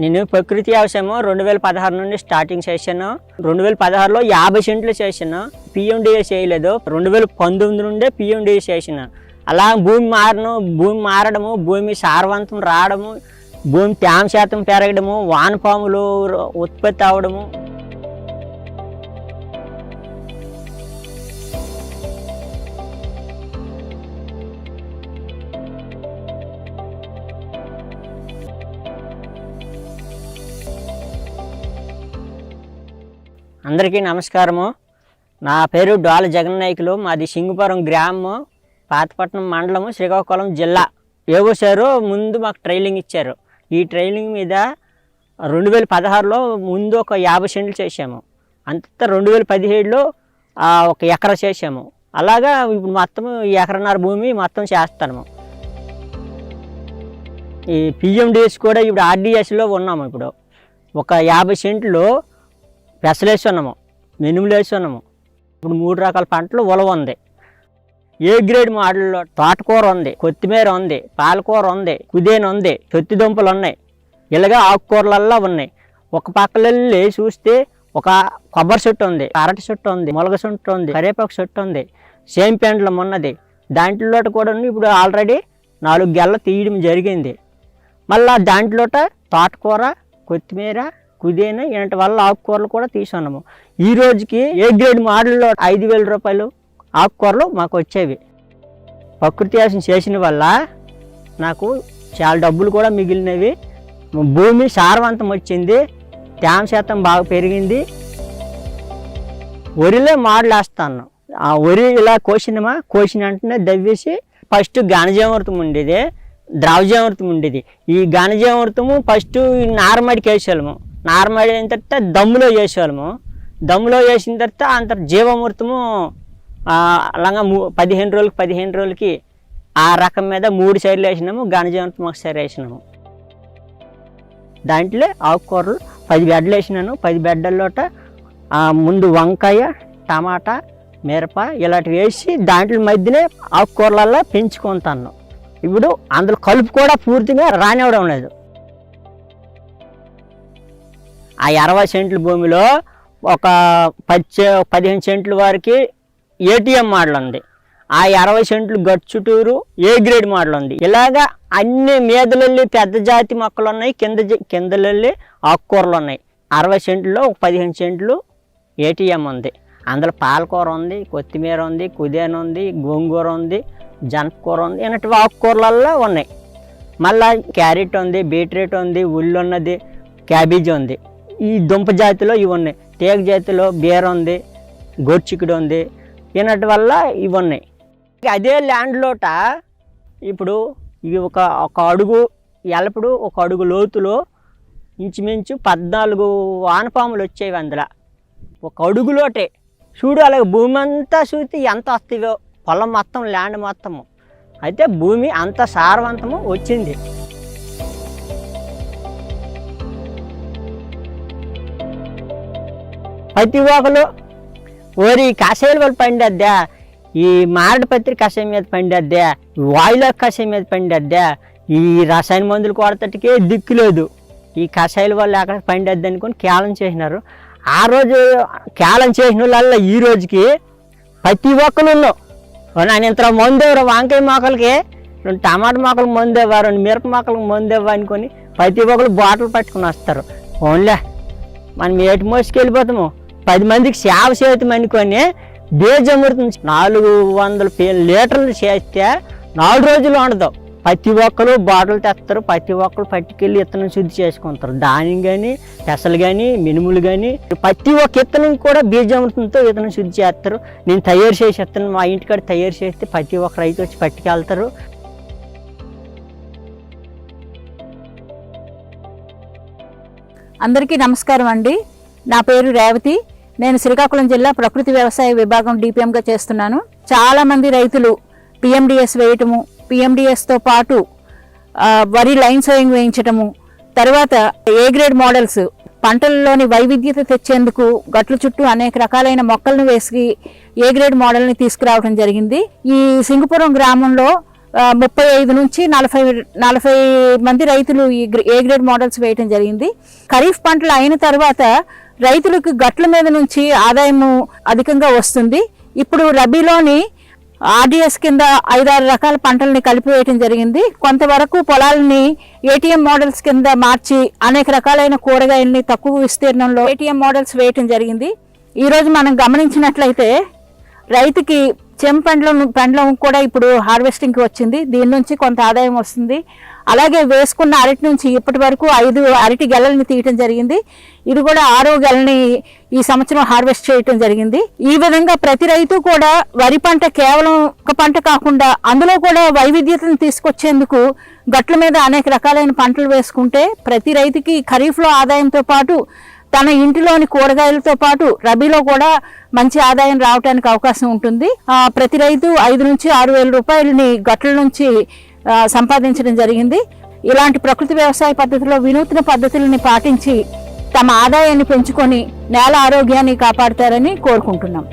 నేను ప్రకృతి వ్యవసాయము రెండు వేల పదహారు నుండి స్టార్టింగ్ చేశాను. రెండు వేల పదహారులో యాభై సెంట్లు చేశాను. పిఎండిఏ చేయలేదు. రెండు వేల పంతొమ్మిది నుండే పిఎండిఏ చేసిన అలా భూమి మారను భూమి మారడము భూమి సారవంతం రావడము భూమి తేమ శాతం పెరగడము వానపాములు ఉత్పత్తి అవడము అందరికీ నమస్కారము. నా పేరు డాల జగన్ నాయకులు మాది సింగుపురం గ్రామము. పాతపట్నం మండలము శ్రీకాకుళం జిల్లా. ఏవోసారు ముందు మాకు ట్రైనింగ్ ఇచ్చారు. ఈ ట్రైనింగ్ మీద రెండు వేల పదహారులో ముందు ఒక యాభై సెంట్లు చేసాము అంత రెండు వేల పదిహేడులో ఒక ఎకరా చేసాము అలాగా ఇప్పుడు మొత్తం ఈ ఎకరన్నర భూమి మొత్తం చేస్తాము ఈ పిఎండిఎస్ కూడా ఇప్పుడు ఆర్డిఎస్లో ఉన్నాము ఇప్పుడు. ఒక యాభై సెంట్లు పెసలేసి ఉన్నాము మినుములేసి ఉన్నాము ఇప్పుడు మూడు రకాల పంటలు ఉలవ ఉంది. ఏ గ్రేడ్ మోడల్లో తోటకూర ఉంది కొత్తిమీర ఉంది పాలకూర ఉంది కుదేను ఉంది చొత్తి దుంపలు ఉన్నాయి. ఇలాగా ఆకుకూరలల్లా ఉన్నాయి. ఒక పక్కలెళ్ళి చూస్తే ఒక కొబ్బరి చెట్టు ఉంది అరటి చెట్టు ఉంది మొలగ చెట్టు ఉంది కరేపాకు చెట్టు ఉంది సేమ్ పెండ్లం ఉన్నది. దాంట్లో కూడా ఇప్పుడు ఆల్రెడీ నాలుగు గెల్ల తీయడం జరిగింది. మళ్ళీ దాంట్లోట తోటకూర కొత్తిమీర కుదేన ఇలాంటి వల్ల ఆకుకూరలు కూడా తీసుకున్నాము ఈ రోజుకి ఏ గ్రేడ్ మోడల్లో ఐదు వేల రూపాయలు ఆకుకూరలు మాకు వచ్చేవి. ప్రకృతి వ్యవసాయం చేసిన వల్ల నాకు చాలా డబ్బులు కూడా మిగిలినవి. భూమి సారవంతం వచ్చింది తేమ శాతం బాగా పెరిగింది. వరిలో మోడల్ వేస్తాను. ఆ వరి ఇలా కోసినమా? కోసిన వెంటనే దవ్వేసి ఫస్ట్ ఘనజీవృతం ఉండేది ద్రవజీవృతం ఉండేది. ఈ ఘనజీవృతము ఫస్ట్ నారమడికి వేసేవాళ్ళము నార్మల్ అయిన తర్వాత దమ్ములో చేసేవాళ్ళము. దమ్ములో వేసిన తర్వాత అంత జీవమూర్తము అలాగా మూ పదిహేను రోజులకి పదిహేను రోజులకి ఆ రకం మీద మూడు సైడ్లు వేసినాము ఘనజీవమృతం ఒకసారి వేసినాము. దాంట్లో ఆకుకూరలు పది బెడ్లు వేసినాను. పది బెడ్డల్లోట ముందు వంకాయ టమాటా మిరప ఇలాంటివి వేసి దాంట్లో మధ్యనే ఆకుకూరలల్లో పెంచుకుంటాను ఇప్పుడు అందులో కలుపు కూడా పూర్తిగా రానివ్వడం లేదు. ఆ ఇరవై సెంట్ల భూమిలో ఒక పది పదిహేను సెంట్ల వరకు ఏటీఎం మోడల్ ఉంది. ఆ ఇరవై సెంట్లు గట్ చుట్టూరు ఏ గ్రేడ్ మోడల్ ఉంది. ఇలాగా అన్ని మీదలల్లి పెద్ద జాతి మొక్కలు ఉన్నాయి కింద జ- కిందలల్లి ఆకుకూరలు ఉన్నాయి. అరవై సెంట్లో ఒక పదిహేను సెంట్లు ఏటీఎం ఉంది. అందులో పాలకూర ఉంది కొత్తిమీర ఉంది కుదేన ఉంది గోంగూర ఉంది జనపకూర ఉంది ఇలాంటివి ఆకుకూరలల్లో ఉన్నాయి. మళ్ళీ క్యారెట్ ఉంది బీట్రూట్ ఉంది ఉల్లి ఉన్నది క్యాబేజీ ఉంది. ఈ దుంప జాతిలో ఇవి ఉన్నాయి. తేగ జాతిలో బీర ఉంది గోర్చికుడు ఉంది ఇలాంటి వల్ల ఇవి ఉన్నాయి. అదే ల్యాండ్లోట ఇప్పుడు ఇవి ఒక ఒక అడుగు ఎలప్పుడు ఒక అడుగు లోతులో ఇంచుమించు పద్నాలుగు వానపాములు వచ్చేవి అందులో. ఒక అడుగులోటే చూడు అలాగే భూమి అంతా చూస్తే ఎంత వస్తాయో. పొలం మొత్తం ల్యాండ్ మొత్తము. అయితే భూమి అంత సారవంతము వచ్చింది. ప్రతి ఒక్కరు ఓరి కాసేలు వాళ్ళు పండిద్దా? ఈ మారడి పత్రి కషాయం మీద పండద్దా? వాయిల కషాయం మీద పండద్దా? ఈ రసాయన మందులు కొడతటికే దిక్కు లేదు. ఈ కషాయాల వల్ల అక్కడ పండిద్ది అనుకొని కేవలం చేసినారు. ఆ రోజు కేవలం చేసిన వాళ్ళ ఈ రోజుకి ప్రతి ఒక్కరు ఉన్నాం నేను ఇంత మందేవారు వంకాయ మొక్కలకి? రెండు టమాటా మొక్కలకు మందేవా రెండు మిరప మొక్కలకు మందేవా అనుకొని ప్రతి ఒక్కరు బాటిల్ పట్టుకుని వస్తారు. ఓన్లే. మనం ఏటి మోసుకెళ్ళిపోతాము? పది మందికి సేవ చేతం అనుకొని బీజమృతం నాలుగు వందల లీటర్లు చేస్తే నాలుగు రోజులు ఉండదు. ప్రతి ఒక్కరు బాటలు తెస్తారు ప్రతి ఒక్కరు పట్టుకెళ్ళి ఇత్తనం శుద్ధి చేసుకుంటారు. ధాన్యం కానీ పెసలు కానీ మినుములు కానీ ప్రతి ఒక్క ఇత్తనం కూడా బీజామృతంతో ఇత్తనం శుద్ధి చేస్తారు. నేను తయారు చేసి ఇత్తనం మా ఇంటికాడ తయారు చేస్తే ప్రతి ఒక్క రైతు వచ్చి పట్టుకెళ్తారు. అందరికీ నమస్కారం అండి. నా పేరు రేవతి. నేను శ్రీకాకుళం జిల్లా ప్రకృతి వ్యవసాయ విభాగం డిపిఎంగా చేస్తున్నాను. చాలా మంది రైతులు పిఎండిఎస్ వేయటము పిఎండిఎస్తో పాటు వరి లైన్ సోయింగ్ వేయించటము తర్వాత ఏ గ్రేడ్ మోడల్స్ పంటలలోని వైవిధ్యత తెచ్చేందుకు గట్ల చుట్టూ అనేక రకాలైన మొక్కలను వేసి ఏ గ్రేడ్ మోడల్ని తీసుకురావడం జరిగింది. ఈ సింగపురం గ్రామంలో ముప్పై ఐదు నుంచి నలభై నలభై మంది రైతులు ఈ గ్రే- ఏ గ్రేడ్ మోడల్స్ వేయటం జరిగింది. ఖరీఫ్ పంటలు అయిన తర్వాత రైతులకు గట్ల మీద నుంచి ఆదాయము అధికంగా వస్తుంది. ఇప్పుడు రబీలోని ఆర్డిఎస్ కింద ఐదారు రకాల పంటల్ని కలిపి వేయటం జరిగింది. కొంతవరకు పొలాలని ఏటీఎం మోడల్స్ కింద మార్చి అనేక రకాలైన కూరగాయల్ని తక్కువ విస్తీర్ణంలో ఏటీఎం మోడల్స్ వేయటం జరిగింది. ఈరోజు మనం గమనించినట్లయితే రైతుకి చెంపు పండ్లం కూడా ఇప్పుడు హార్వెస్టింగ్కి వచ్చింది. దీని నుంచి కొంత ఆదాయం వస్తుంది. అలాగే వేసుకున్న అరటి నుంచి ఇప్పటి వరకు ఐదు అరటి గెలల్ని తీయటం జరిగింది. ఇది కూడా ఆరో గెలని ఈ సంవత్సరం హార్వెస్ట్ చేయటం జరిగింది. ఈ విధంగా ప్రతి రైతు కూడా వరి పంట కేవలం ఒక పంట కాకుండా అందులో కూడా వైవిధ్యతను తీసుకొచ్చేందుకు గట్ల మీద అనేక రకాలైన పంటలు వేసుకుంటే ప్రతి రైతుకి ఖరీఫ్లో ఆదాయంతో పాటు తన ఇంటిలోని కూరగాయలతో పాటు రబీలో కూడా మంచి ఆదాయం రావడానికి అవకాశం ఉంటుంది. ప్రతి రైతు ఐదు నుంచి ఆరు వేల రూపాయలని గట్ల నుంచి సంపాదించడం జరిగింది. ఇలాంటి ప్రకృతి వ్యవసాయ పద్ధతిలో వినూత్న పద్ధతులని పాటించి తమ ఆదాయాన్ని పెంచుకొని నేల ఆరోగ్యాన్ని కాపాడతారని కోరుకుంటున్నాం.